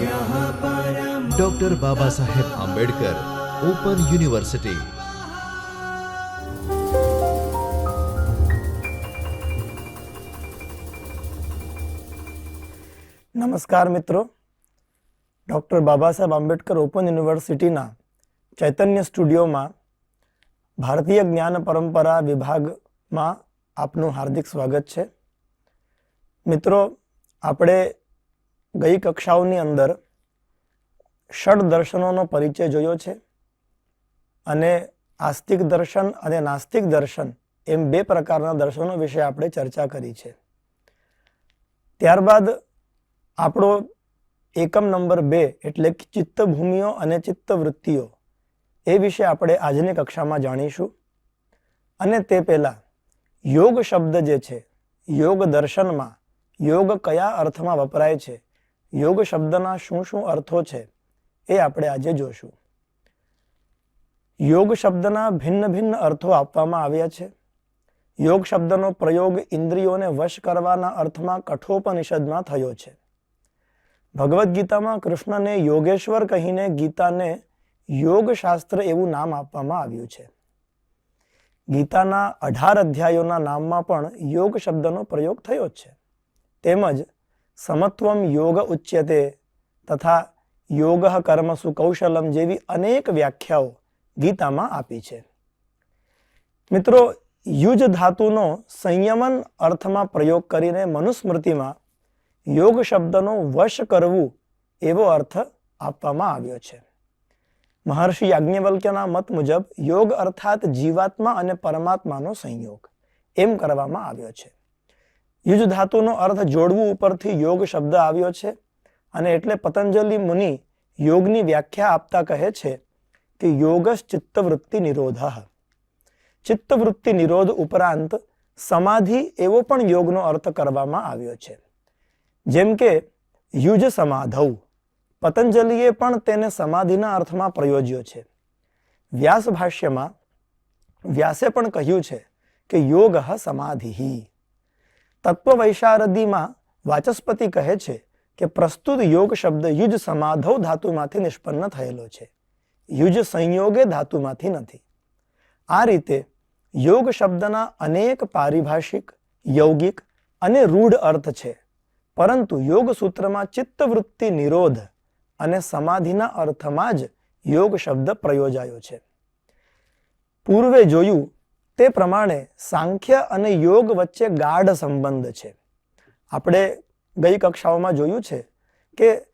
Doctor Baba Saheb Ambedkar open university નમસ્કાર મિત્રો. Doctor Baba Saheb Ambedkar open યુનિવર્સિટીના ચૈતન્ય સ્ટુડિયોમાં ભારતીય જ્ઞાન પરંપરા વિભાગમાં આપનું હાર્દિક સ્વાગત છે. મિત્રો, આપણે ગઈ કક્ષાઓની અંદર ષડ દર્શનોનો પરિચય જોયો છે અને આસ્તિક દર્શન અને નાસ્તિક દર્શન એમ બે પ્રકારના દર્શનો વિશે આપણે ચર્ચા કરી છે. ત્યારબાદ આપણો એકમ નંબર બે એટલે ચિત્તભૂમિઓ અને ચિત્તવૃત્તિઓ એ વિશે આપણે આજની કક્ષામાં જાણીશું. અને તે પહેલાં યોગ શબ્દ જે છે, યોગ દર્શનમાં યોગ કયા અર્થમાં વપરાય છે યોગ શબ્દના શું શું અર્થો છે એ આપણે આજે જોશું. યોગ શબ્દના ભિન્ન ભિન્ન અર્થો આપવામાં આવ્યા છે. યોગ શબ્દનો પ્રયોગ ઇન્દ્રિયોને વશ કરવાના અર્થમાં કઠોપનિષદમાં થયો છે. ભગવદ્ ગીતામાં કૃષ્ણને યોગેશ્વર કહીને ગીતાને યોગ શાસ્ત્ર એવું નામ આપવામાં આવ્યું છે. ગીતાના અઢાર અધ્યાયોના નામમાં પણ યોગ શબ્દનો પ્રયોગ થયો છે. તેમજ સમત્વમ યોગ ઉચ્યતે તથા યોગ કર્મસુ કૌશલમ જેવી અનેક વ્યાખ્યાઓ ગીતામાં આપી છે મિત્રો યુજ ધાતુનો સંયમન અર્થમાં પ્રયોગ કરીને મનુસ્મૃતિમાં યોગ શબ્દનો વશ કરવું એવો અર્થ આપવામાં આવ્યો છે મહર્ષિ યાજ્ઞવલ્ક્યના મત મુજબ યોગ અર્થાત જીવાત્મા અને પરમાત્માનો સંયોગ એમ કરવામાં આવ્યો છે યુજ ધાતુનો અર્થ જોડવું ઉપરથી યોગ શબ્દ આવ્યો છે અને એટલે પતંજલિ મુનિ યોગની વ્યાખ્યા આપતા કહે છે કે યોગશ ચિત્તવૃત્તિ નિરોધ. ચિત્તવૃત્તિ નિરોધ ઉપરાંત સમાધિ એવો પણ યોગનો અર્થ કરવામાં આવ્યો છે. જેમ કે યુજ સમાધૌ, પતંજલિએ પણ તેને સમાધિના અર્થમાં પ્રયોજ્યો છે. વ્યાસ ભાષ્યમાં વ્યાસે પણ કહ્યું છે કે યોગ સમાધિ. તત્વવૈશારદીમાં વાચસ્પતિ કહે છે કે પ્રસ્તુત યોગ શબ્દ યુજ સમાધવ ધાતુમાંથી નિષ્પન્ન થયેલો છે. યુજ સંયોગે ધાતુમાંથી નથી. આ રીતે યોગ શબ્દના અનેક પારિભાષિક, યૌગિક અને રૂઢ અર્થ છે. પરંતુ યોગ સૂત્રમાં ચિત્તવૃત્તિ નિરોધ અને સમાધિના અર્થમાં જ યોગ શબ્દ પ્રયોજાયો છે. પૂર્વે જોયું તે પ્રમાણે સાંખ્ય અને યોગ વચ્ચે ગાઢ સંબંધ છે. આપણે ગઈ કક્ષાઓમાં જોયું છે કે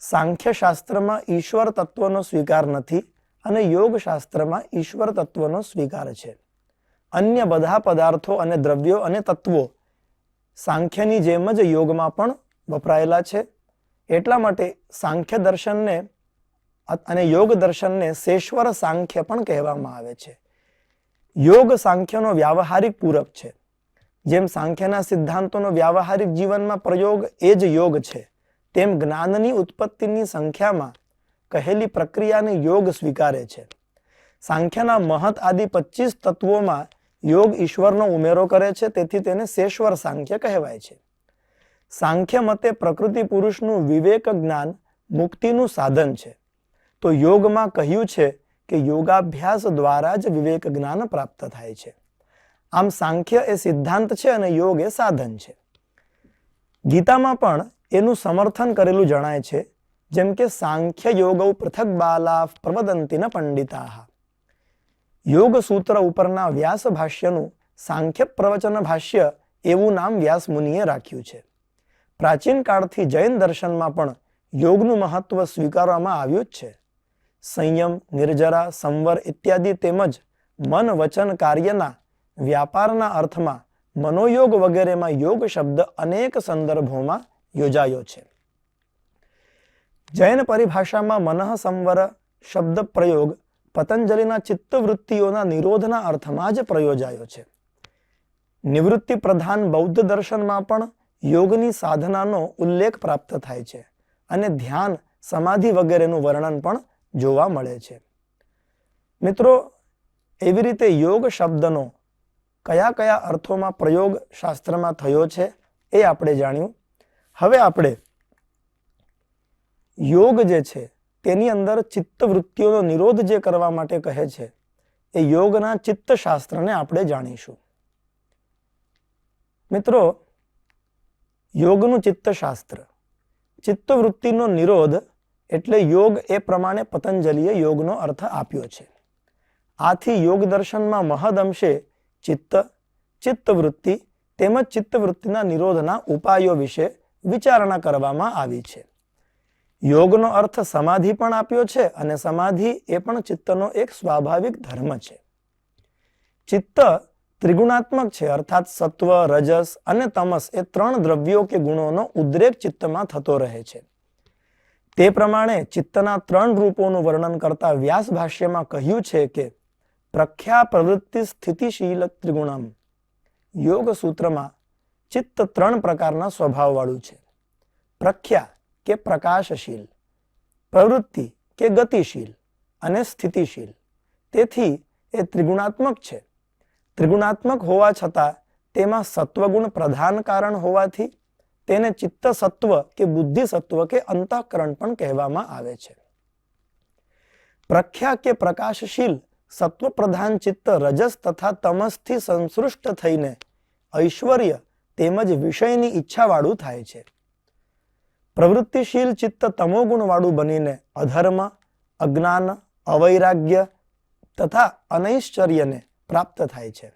સાંખ્ય શાસ્ત્રમાં ઈશ્વર તત્વનો સ્વીકાર નથી અને યોગશાસ્ત્રમાં ઈશ્વર તત્વનો સ્વીકાર છે. અન્ય બધા પદાર્થો અને દ્રવ્યો અને તત્વો સાંખ્યની જેમ જ યોગમાં પણ વપરાયેલા છે. એટલા માટે સાંખ્ય દર્શનને અને યોગ દર્શનને શેશ્વર સાંખ્ય પણ કહેવામાં આવે છે. યોગ સાંખ્યનો વ્યાવહારિક પૂરક છે. જેમ સાંખ્યના સિદ્ધાંતોનો વ્યાવહારિક જીવનમાં પ્રયોગ એ જ યોગ છે, તેમ જ્ઞાનની ઉત્પત્તિની સંખ્યામાં કહેલી પ્રક્રિયાને યોગ સ્વીકારે છે. સાંખ્યના મહત આદિ પચીસ તત્વોમાં યોગ ઈશ્વરનો ઉમેરો કરે છે, તેથી તેને શેશ્વર સાંખ્ય કહેવાય છે. સાંખ્ય મતે પ્રકૃતિ પુરુષનું વિવેક જ્ઞાન મુક્તિનું સાધન છે. તો યોગમાં કહ્યું છે કે યોગાભ્યાસ દ્વારા જ વિવેક જ્ઞાન પ્રાપ્ત થાય છે. આમ સાંખ્ય એ સિદ્ધાંત છે અને યોગ એ સાધન છે. ગીતામાં પણ એનું સમર્થન કરેલું જણાય છે, જેમ કે સાંખ્ય યોગ પૃથક બાલા પ્રવદંતી ન પંડિતા. યોગ સૂત્ર ઉપરના વ્યાસ ભાષ્યનું સાંખ્ય પ્રવચન ભાષ્ય એવું નામ વ્યાસ મુનિએ રાખ્યું છે. પ્રાચીન કાળથી જૈન દર્શનમાં પણ યોગનું મહત્વ સ્વીકારવામાં આવ્યું જ છે. સંયમ, નિર્જરા, સંવર ઇત્યાદિ તેમજ મન વચન કાર્યના વ્યાપારના અર્થમાં મનોયોગ વગેરેમાં યોગ શબ્દ અનેક સંદર્ભોમાં યોજાયો છે. જૈન પરિભાષામાં મનઃ સંવર શબ્દ પ્રયોગ પતંજલિના ચિત્તવૃત્તિઓના નિરોધના અર્થમાં જ પ્રયોજાયો છે. નિવૃત્તિ પ્રધાન બૌદ્ધ દર્શનમાં પણ યોગની સાધનાનો ઉલ્લેખ પ્રાપ્ત થાય છે અને ધ્યાન, સમાધિ વગેરેનું વર્ણન પણ જોવા મળે છે. મિત્રો, એવી રીતે યોગ શબ્દનો કયા કયા અર્થોમાં પ્રયોગ શાસ્ત્રમાં થયો છે એ આપણે જાણ્યું. હવે આપણે યોગ જે છે તેની અંદર ચિત્તવૃત્તિઓનો નિરોધ જે કરવા માટે કહે છે એ યોગના ચિત્તશાસ્ત્રને આપણે જાણીશું. મિત્રો, યોગનું ચિત્તશાસ્ત્ર ચિત્તવૃત્તિનો નિરોધ એટલે યોગ એ પ્રમાણે પતંજલિએ યોગનો અર્થ આપ્યો છે. આથી યોગ દર્શનમાં મહદ અંશે ચિત્ત, ચિત્તવૃત્તિ તેમજ ચિત્તવૃત્તિના નિરોધના ઉપાયો વિશે વિચારણા કરવામાં આવી છે. યોગનો અર્થ સમાધિ પણ આપ્યો છે અને સમાધિ એ પણ ચિત્તનો એક સ્વાભાવિક ધર્મ છે. ચિત્ત ત્રિગુણાત્મક છે, અર્થાત સત્વ, રજસ અને તમસ એ ત્રણ દ્રવ્યો કે ગુણોનો ઉદ્રેક ચિત્તમાં થતો રહે છે. તે પ્રમાણે ચિત્તના ત્રણ રૂપોનું વર્ણન કરતા વ્યાસ ભાષ્યમાં કહ્યું છે કે પ્રખ્યા પ્રવૃત્તિ સ્થિતિશીલ ત્રિગુણમ. યોગ સૂત્રમાં ચિત્ત ત્રણ પ્રકારના સ્વભાવવાળું છે. પ્રખ્યા કે પ્રકાશશીલ, પ્રવૃત્તિ કે ગતિશીલ અને સ્થિતિશીલ. તેથી એ ત્રિગુણાત્મક છે. ત્રિગુણાત્મક હોવા છતાં તેમાં સત્વગુણ પ્રધાન કારણ હોવાથી તેને ચિત્ત સત્વ કે બુદ્ધિ સત્વ કે અંતઃકરણ પણ કહેવામાં આવે છે. પ્રખ્યા કે પ્રકાશશીલ સત્વ પ્રધાન ચિત્ત રજસ તથા તમસથી સંસૃષ્ટ થઈને ઐશ્વર્ય તેમજ વિષયની ઈચ્છાવાળું થાય છે. પ્રવૃત્તિશીલ ચિત્ત તમોગુણવાળું બનીને અધર્મ, અજ્ઞાન, અવૈરાગ્ય તથા અનૈશ્ચર્યને પ્રાપ્ત થાય છે.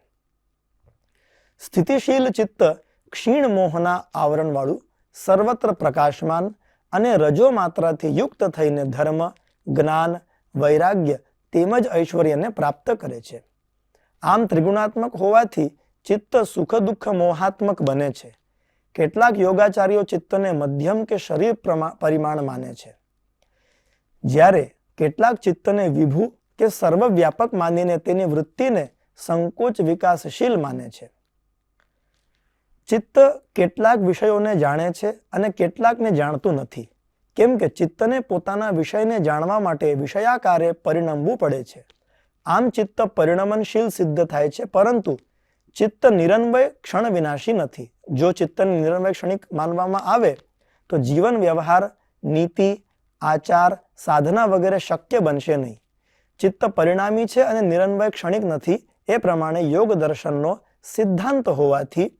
સ્થિતિશીલ ચિત્ત ક્ષીણ મોહના આવરણવાળું, સર્વત્ર પ્રકાશમાન અને રજો માત્રાથી યુક્ત થઈને ધર્મ, જ્ઞાન, વૈરાગ્ય તેમજ ઐશ્વર્યને પ્રાપ્ત કરે છે. આમ ત્રિગુણાત્મક હોવાથી ચિત્ત સુખ દુઃખ મોહાત્મક બને છે. કેટલાક યોગાચાર્યો ચિત્તને મધ્યમ કે શરીર પ્રમા- પરિમાણ માને છે. જ્યારે કેટલાક ચિત્તને વિભુ કે સર્વવ્યાપક માનીને તેની વૃત્તિને સંકોચ વિકાસશીલ માને છે. ચિત્ત કેટલાક વિષયોને જાણે છે અને કેટલાકને જાણતું નથી. કેમ કે ચિત્તને પોતાના વિષયને જાણવા માટે વિષયાકારે પરિણમવું પડે છે. આમ ચિત્ત પરિણમનશીલ સિદ્ધ થાય છે, પરંતુ ચિત્ત નિરન્વય ક્ષણ વિનાશી નથી. જો ચિત્તને નિરન્વય ક્ષણિક માનવામાં આવે, તો જીવન વ્યવહાર, નીતિ, આચાર, સાધના વગેરે શક્ય બનશે નહીં. ચિત્ત પરિણામી છે અને નિરન્વય ક્ષણિક નથી, એ પ્રમાણે યોગ દર્શનનો સિદ્ધાંત હોવાથી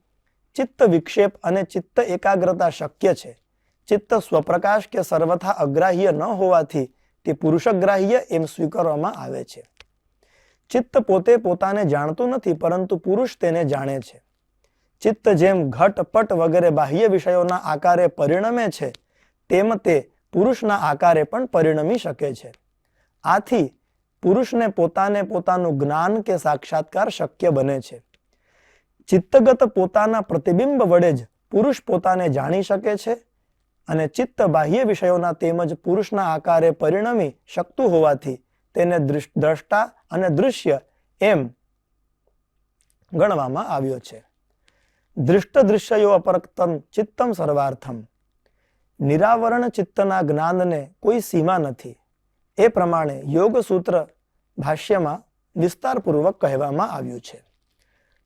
ચિત્ત વિક્ષેપ અને ચિત્ત એકાગ્રતા શક્ય છે. ચિત્ત સ્વપ્રકાશ કે સર્વથા અગ્રાહ્ય ન હોવાથી તે પુરુષગ્રાહ્ય એમ સ્વીકારવામાં આવે છે. ચિત્ત પોતે પોતાને જાણતું નથી, પરંતુ પુરુષ તેને જાણે છે. ચિત્ત જેમ ઘટપટ વગેરે બાહ્ય વિષયોના આકારે પરિણમે છે, તેમ તે પુરુષના આકારે પણ પરિણમી શકે છે. આથી પુરુષને પોતાને પોતાનું જ્ઞાન કે સાક્ષાત્કાર શક્ય બને છે. ચિત્તગત પોતાના પ્રતિબિંબ વડે જ પુરુષ પોતાને જાણી શકે છે અને ચિત્ત બાહ્ય વિષયોના તેમજ પુરુષના આકારે પરિણમી શકતું હોવાથી તેને દ્રષ્ટા અને દૃશ્ય એમ ગણવામાં આવ્યો છે. દૃષ્ટ દૃશ્યો અપરક્તમ ચિત્તમ સર્વાર્થમ. નિરાવરણ ચિત્તના જ્ઞાનને કોઈ સીમા નથી. એ પ્રમાણે યોગ સૂત્ર ભાષ્યમાં વિસ્તારપૂર્વક કહેવામાં આવ્યું છે.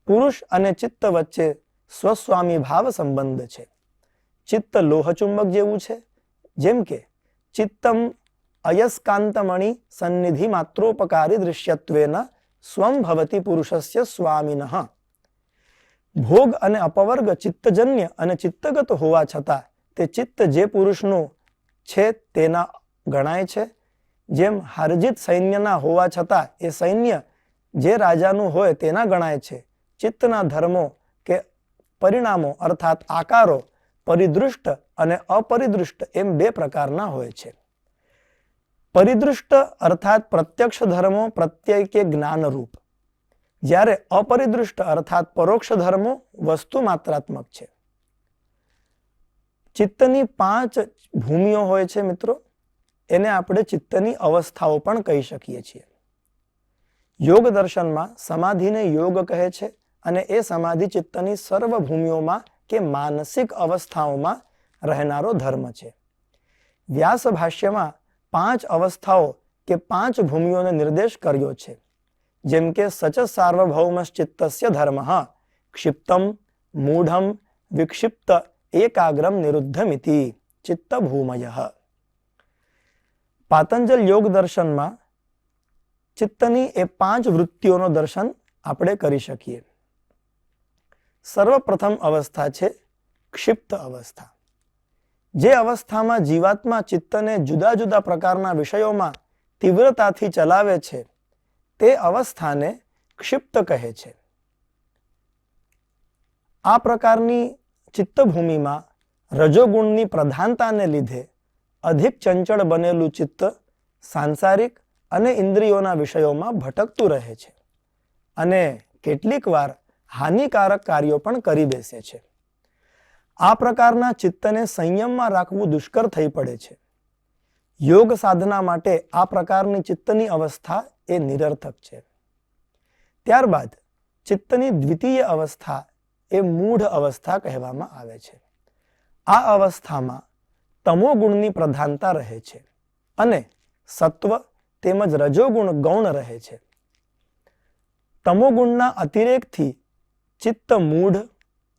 પુરુષ અને ચિત્ત વચ્ચે સ્વસ્વામી ભાવ સંબંધ છે. ચિત્ત લોહચુંબક જેવું છે. જેમ કે, ચિત્તમ અયસ્કાંતમણિ સન્નિધિ માત્રોપકારી દૃશ્યત્વેન સ્વમ ભવતી પુરુષસ્ય સ્વામિનઃ. ભોગ અને અપવર્ગ ચિત્તજન્ય અને ચિત્તગત હોવા છતાં તે ચિત્ત જે પુરુષનું છે તેના ગણાય છે. જેમ હારજીત સૈન્યના હોવા છતાં એ સૈન્ય જે રાજાનું હોય તેના ગણાય છે. ચિત્તના ધર્મો કે પરિણામો અર્થાત આકારો પરિદૃષ્ટ અને અપરિદૃષ્ટ એમ બે પ્રકારના હોય છે. પરિદૃષ્ટ અર્થાત પ્રત્યક્ષ ધર્મો પ્રત્યય કે જ્ઞાનરૂપ. જ્યારે અપરિદૃષ્ટ અર્થાત પરોક્ષ ધર્મો વસ્તુ માત્રાત્મક છે. ચિત્તની પાંચ ભૂમિઓ હોય છે મિત્રો. એને આપણે ચિત્તની અવસ્થાઓ પણ કહી શકીએ છીએ. યોગ દર્શનમાં સમાધિને યોગ કહે છે. અને એ સમાધિ ચિત્તની સર્વ કે માનસિક અવસ્થાઓમાં રહેનારો ધર્મ છે. વ્યાસ ભાષ્યમાં પાંચ અવસ્થાઓ કે પાંચ ભૂમિઓને નિર્દેશ કર્યો છે. જેમ કે સચ સાર્વભૌમશ્ચિત્તસ્ય ધર્મ, ક્ષિપ્તમ, મૂઢમ, વિક્ષિપ્ત, એકાગ્રમ નિરુદ્ધમિતિ, ચિત્તભૂમય. પાતંજલ યોગ દર્શનમાં ચિત્તની એ પાંચ વૃત્તિઓનો દર્શન આપણે કરી શકીએ. સર્વપ્રથમ અવસ્થા છે ક્ષિપ્ત અવસ્થા. જે અવસ્થામાં જીવાત્મા ચિત્તને જુદા જુદા પ્રકારના વિષયોમાં તીવ્રતાથી ચલાવે છે, તે અવસ્થાને ક્ષિપ્ત કહે છે. આ પ્રકારની ચિત્તભૂમિમાં રજોગુણની પ્રધાનતાને લીધે અધિક ચંચળ બનેલું ચિત્ત સાંસારિક અને ઇન્દ્રિયોના વિષયોમાં ભટકતું રહે છે. અને કેટલીક વાર હાનિકારક કાર્યો પણ કરી બેસે છે. આ પ્રકારના ચિત્તને સંયમમાં રાખવું દુષ્કર થઈ પડે છે. યોગ સાધના માટે આ પ્રકારની ચિત્તની અવસ્થા એ નિરર્થક છે. ત્યારબાદ, ચિત્તની દ્વિતીય અવસ્થા એ મૂઢ અવસ્થા કહેવામાં આવે છે. આ અવસ્થામાં તમોગુણની પ્રધાનતા રહે છે અને સત્વ તેમજ રજોગુણ ગૌણ રહે છે. તમોગુણના અતિરેકથી ચિત્ત મૂઢ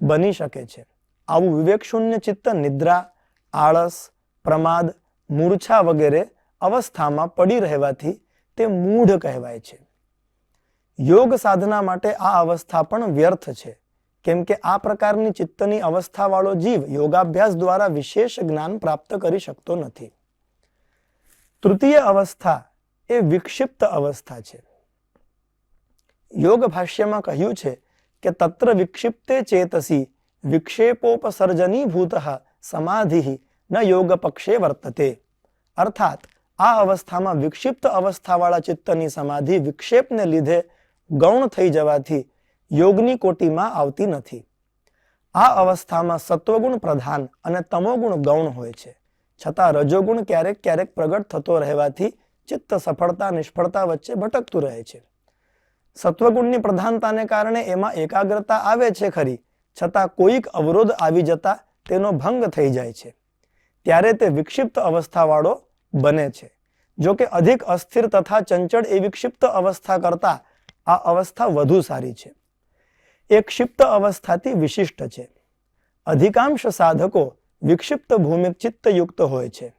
બની શકે છે. આવું વિવેકશૂન્ય ચિત્ત નિદ્રા, આળસ, પ્રમાદ, મૂર્છા વગેરે અવસ્થામાં પડી રહેવાથી તે મૂઢ કહેવાય છે. યોગ સાધના માટે આ અવસ્થા પણ વ્યર્થ છે. કેમ કે આ પ્રકારની ચિત્તની અવસ્થાવાળો જીવ યોગાભ્યાસ દ્વારા વિશેષ જ્ઞાન પ્રાપ્ત કરી શકતો નથી. તૃતીય અવસ્થા એ વિક્ષિપ્ત અવસ્થા છે. યોગ ભાષ્યમાં કહ્યું છે કે તત્ર વિક્ષિપ્તે ચેતસી, વિક્ષેપોપસર્જનીભૂત સમાધિ ન યોગ પક્ષે વર્તતે। અર્થાત આ અવસ્થામાં વિક્ષિપ્ત અવસ્થાવાળા ચિત્તની સમાધિ વિક્ષેપને લીધે ગૌણ થઈ જવાથી યોગની કોટીમાં આવતી નથી। આ અવસ્થામાં સત્વગુણ પ્રધાન અને તમોગુણ ગૌણ હોય છે, છતાં રજોગુણ ક્યારેક ક્યારેક પ્રગટ થતો રહેવાથી ચિત્ત સફળતા નિષ્ફળતા વચ્ચે ભટકતું રહે છે। સત્વગુણની પ્રધાનતાને કારણે એમાં એકાગ્રતા આવે છે ખરી, છતાં કોઈક અવરોધ આવી જતા તેનો ભંગ થઈ જાય છે. ત્યારે તે વિક્ષિપ્ત અવસ્થાવાળો બને છે. જો કે અધિક અસ્થિર તથા ચંચળ એ વિક્ષિપ્ત અવસ્થા કરતાં આ અવસ્થા વધુ સારી છે. એ ક્ષિપ્ત અવસ્થાથી વિશિષ્ટ છે. અધિકાંશ સાધકો વિક્ષિપ્ત ભૂમિક ચિત્તયુક્ત હોય છે.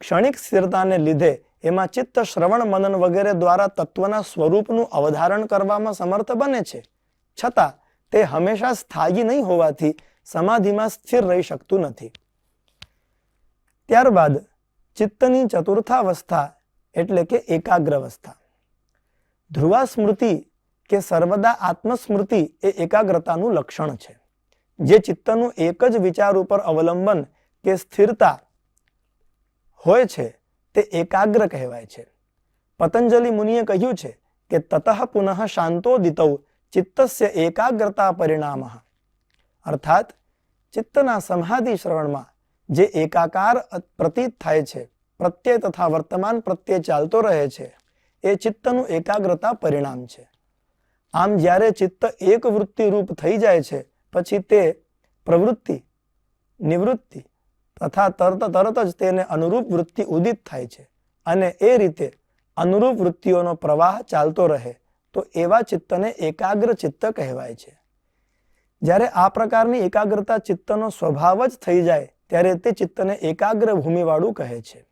ક્ષણિક સ્થિરતાને લીધે એમાં ચિત્ત શ્રવણ મનન વગેરે દ્વારા તત્વના સ્વરૂપનું અવધારણ કરવામાં સમર્થ બને છે. છતાં, તે હંમેશા સ્થાયી નહીં હોવાથી સમાધિમાં સ્થિર રહી શકતું નથી. ત્યારબાદ, ચિત્તની ચતુર્થાવસ્થા એટલે કે એકાગ્રવસ્થા. ધ્રુવા સ્મૃતિ કે સર્વદા આત્મસ્મૃતિ એ એકાગ્રતાનું લક્ષણ છે. જે ચિત્તનું એક જ વિચાર ઉપર અવલંબન કે સ્થિરતા હોય છે તે એકાગ્ર કહેવાય છે. પતંજલિ મુનિએ કહ્યું છે કે તતઃ પુનઃ શાંતો દિતૌ ચિત્તસ્ય એકાગ્રતા પરિણામ. અર્થાત ચિત્તના સમાધિ શ્રવણમાં જે એકાકાર પ્રતીત થાય છે, પ્રત્યય તથા વર્તમાન પ્રત્યે ચાલતો રહે છે, એ ચિત્તનું એકાગ્રતા પરિણામ છે. આમ જ્યારે ચિત્ત એક વૃત્તિ રૂપ થઈ જાય છે, પછી તે પ્રવૃત્તિ, નિવૃત્તિ તથા તરત તરત જ તેને અનુરૂપ વૃત્તિ ઉદિત થાય છે અને એ રીતે અનુરૂપ વૃત્તિઓનો પ્રવાહ ચાલતો રહે તો એવા ચિત્તને એકાગ્ર ચિત્ત કહેવાય છે. જ્યારે આ પ્રકારની એકાગ્રતા ચિત્તનો સ્વભાવ જ થઈ જાય ત્યારે તે ચિત્તને એકાગ્ર ભૂમિવાળું કહે છે.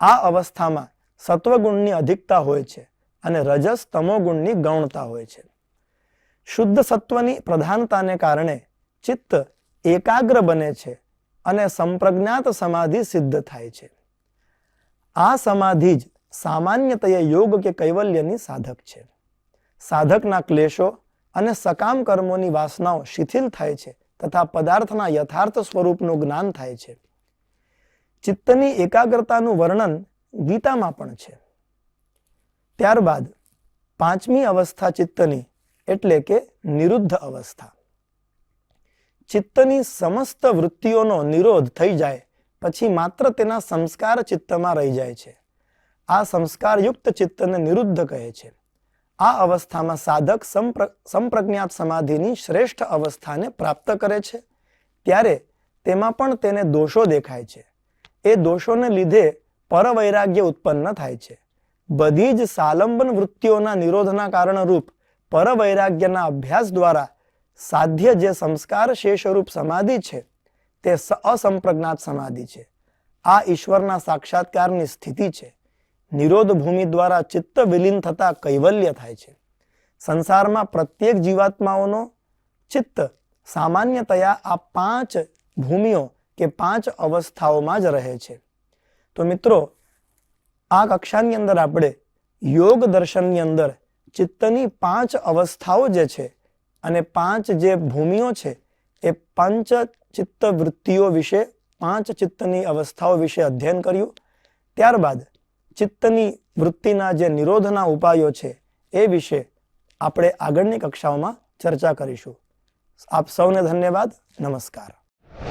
આ અવસ્થામાં સત્વગુણની અધિકતા હોય છે અને રજસ તમોગુણની ગૌણતા હોય છે. શુદ્ધ સત્વની પ્રધાનતાને કારણે ચિત્ત એકાગ્ર બને છે અને સંપ્રજ્ઞાત સમાધિ સિદ્ધ થાય છે. આ સમાધિ જ સામાન્યતયે યોગ કે કૈવલ્યની સાધક છે. સાધકના ક્લેશો અને સકામ કર્મોની વાસનાઓ શિથિલ થાય છે તથા પદાર્થના યથાર્થ સ્વરૂપનું જ્ઞાન થાય છે. ચિત્તની એકાગ્રતાનું વર્ણન ગીતામાં પણ છે. ત્યારબાદ પાંચમી અવસ્થા ચિત્તની એટલે કે નિરુદ્ધ અવસ્થા. ચિત્તની સમસ્ત વૃત્તિઓનો નિરોધ થઈ જાય, પછી માત્ર તેના સંસ્કાર ચિત્તમાં રહી જાય છે. આ સંસ્કારયુક્ત ચિત્તને નિરુદ્ધ કહે છે. આ અવસ્થામાં સાધક સંપ્ર, સંપ્રજ્ઞાત સમાધિની શ્રેષ્ઠ અવસ્થાને પ્રાપ્ત કરે છે, ત્યારે તેમાં પણ તેને દોષો દેખાય છે. એ દોષોને લીધે પરવૈરાગ્ય ઉત્પન્ન થાય છે. બધી જ સાલંબન વૃત્તિઓના નિરોધના કારણરૂપ પરવૈરાગ્યના અભ્યાસ દ્વારા સાધ્ય જે સંસ્કાર શેષરૂપ સમાધિ છે, તે અસંપ્રજ્ઞાત સમાધિ છે. આ ઈશ્વરના સાક્ષાત્કારની સ્થિતિ છે. નિરોધ ભૂમિ દ્વારા ચિત્ત વિલીન થતા કૈવલ્ય થાય છે. સંસારમાં પ્રત્યેક જીવાત્માઓનો ચિત્ત સામાન્યતયા આ પાંચ ભૂમિઓ કે પાંચ અવસ્થાઓમાં જ રહે છે. તો મિત્રો, આ કક્ષાની અંદર આપણે યોગ દર્શનની અંદર ચિત્તની પાંચ અવસ્થાઓ જે છે અને પાંચ જે ભૂમિઓ છે, એ પંચ ચિત્ત વૃત્તિઓ વિશે પાંચ ચિત્તની અવસ્થાઓ વિશે અધ્યયન કર્યું. ત્યારબાદ ચિત્તની વૃત્તિના જે નિરોધના ઉપાયો છે, એ વિશે આપણે આગળની કક્ષાઓમાં ચર્ચા કરીશું. આપ સૌને ધન્યવાદ. નમસ્કાર.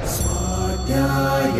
સ્વાધ્યાય